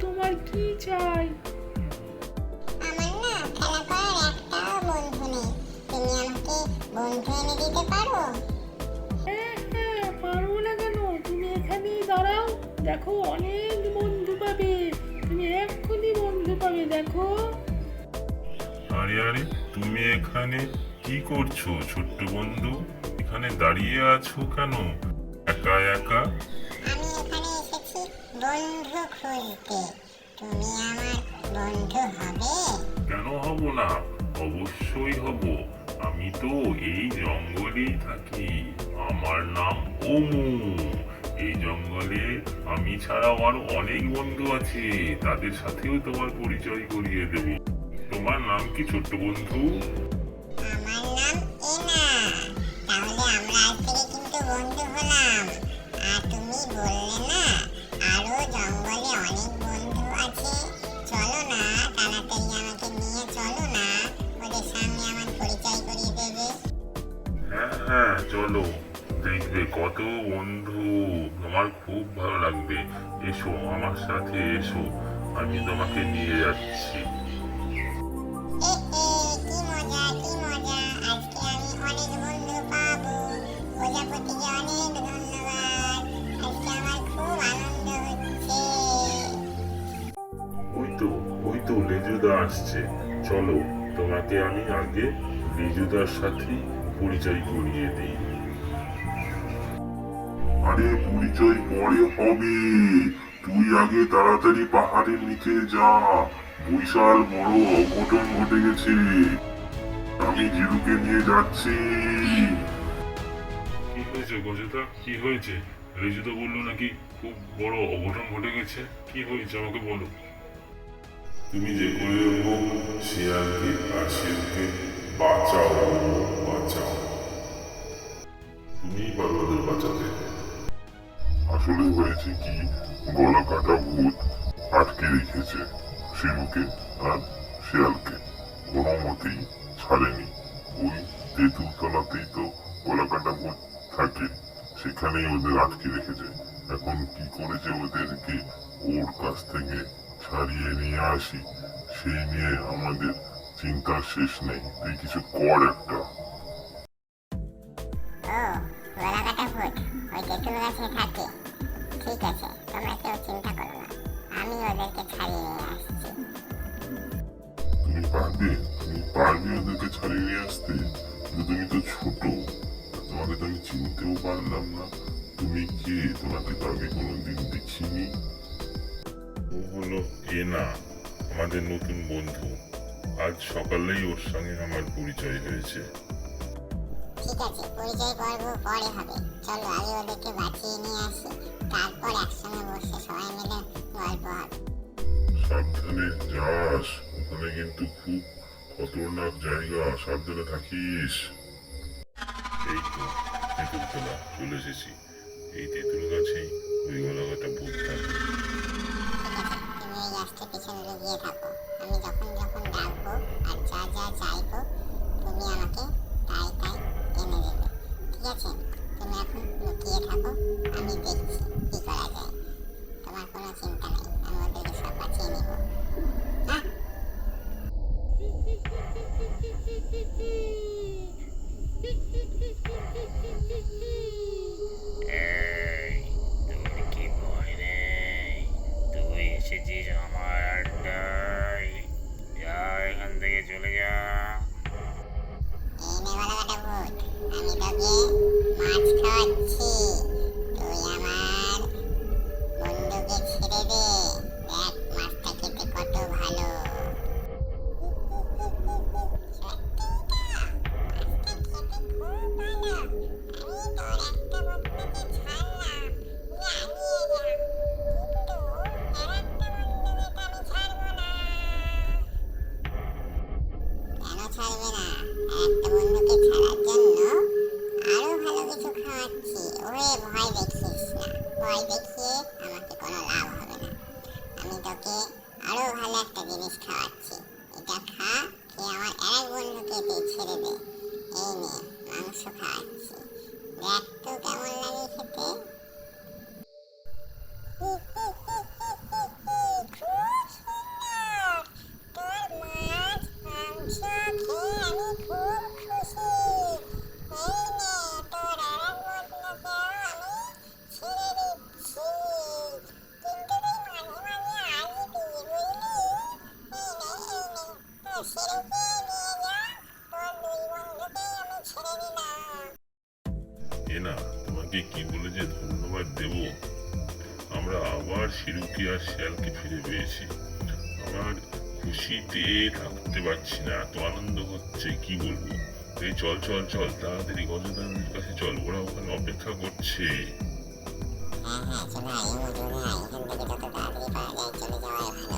তোমার কি চাই? আমার না খেলা করার একটাও বন্ধু নেই। তুমি আমাকে বন্ধু এনে দিতে পারো? হ্যাঁ, হ্যাঁ, দাঁড়াও। দেখো অনেক বন্ধু পাবে। তুমি এক্ষুনি বন্ধু পাবে দেখো। আরে আরে তুমি এখানে কি করছ ছোট্ট বন্ধু? এখানে দাঁড়িয়ে আছো কেন? একা একা? আমি এখানে বন্ধু খুঁজতে তুমি আমার বন্ধু হবে কেন হব না? অবশ্যই হব। আমি তো এই জঙ্গলেই থাকি। আমার নাম ওমু। এই জঙ্গলে আমি ছাড়াও আরও অনেক বন্ধু আছে। তাদের সাথেও তোমার পরিচয় করিয়ে দেব। তোমার নাম কি ছোট্ট বন্ধু? আমার নাম এনা। তাহলে আমরা আজ থেকে কিন্তু বন্ধু হলাম। আর তুমি বললে না দেখবে কত বন্ধু। তোমার খুব ভালো লাগবে। এসো আমার সাথে এসো। আমি তোমাকে নিয়ে যাচ্ছি। ওই তো ওই তো লেজুদা আসছে। চলো তোমাকে আমি আগে লেজুদার সাথে পরিচয় করিয়ে দিই। আরে পরিচয় পরে হবে। তুই আগে তাড়াতাড়ি পাহাড়ের নিচে যা। বিশাল বড় অঘটন ঘটে গেছে। আমি জিরুকে নিয়ে যাচ্ছি। কি হয়েছে গজদা কি হয়েছে? লেজুদা বলল নাকি খুব বড় অঘটন ঘটে গেছে। কি হয়েছে আমাকে বলো। তুমি যে করে হোক শিয়ালকে আর শিয়ালকে বাঁচাও আসলে হয়েছে কি? গলা কাটা ভূত আটকে রেখেছে শিরুকে আর শিয়ালকে। কোনো মতেই ছাড়েনি। ওই তেঁতুল তলাতেই তো গলা কাটা ভূত থাকে। সেখানেই ওদের আটকে রেখেছে। এখন কি করেছে ওদেরকে ওর কাছ থেকে ছাড়িয়ে নিয়ে আসি? সেই নিয়ে আমাদের চিন্তার শেষ নেই। তুই কিছু কর একটা। গাছে থাকে ঠিক আছে তোমরা কেউ চিন্তা করো না। আমি ওদেরকে ছাড়িয়ে নিয়ে আসছি। তুমি পারবে? তুমি পারবে ওদেরকে ছাড়িয়ে নিয়ে আসতে? তুমি তো ছোট। তোমাকে তো আমি চিনতেও পারলাম না। তুমি কে? তোমাকে তো কোনোদিন দেখিনি। ও হলো আমাদের নতুন বন্ধু। আজ সকালেই ওর সঙ্গে আমার পরিচয় হয়েছে। ঠিক আছে, পরিচয় পর্ব পরে হবে। চলো আগে ওদেরকে বাঁচিয়ে নিয়ে আসি। তারপর একসঙ্গে বসে সবাই মিলে গল্প হবে। সাবধানে যাস, ওখানে কিন্তু খুব খতরনাক জায়গা। সাবধানে থাকিস। এই তো, তেঁতুল তোলা, চলে এসেছি। এই তেঁতুল গাছে ওই না, তোমাকে কি বলে যে ধন্যবাদ দেব? আমরা আবার শিরুকে আর শিয়ালকে ফিরে পেয়েছি। আমার খুশিতে থাকতে পারছি না, এত আনন্দ হচ্ছে, কি বলব? এই চল চল চল, তাড়াতাড়ি গজদানের কাছে চল, ওরা ওখানে অপেক্ষা করছে। হ্যাঁ হ্যাঁ চলে আয় চলে আয় থেকে যত তাড়াতাড়ি পারা যায়, চলে যাওয়াই ভালো।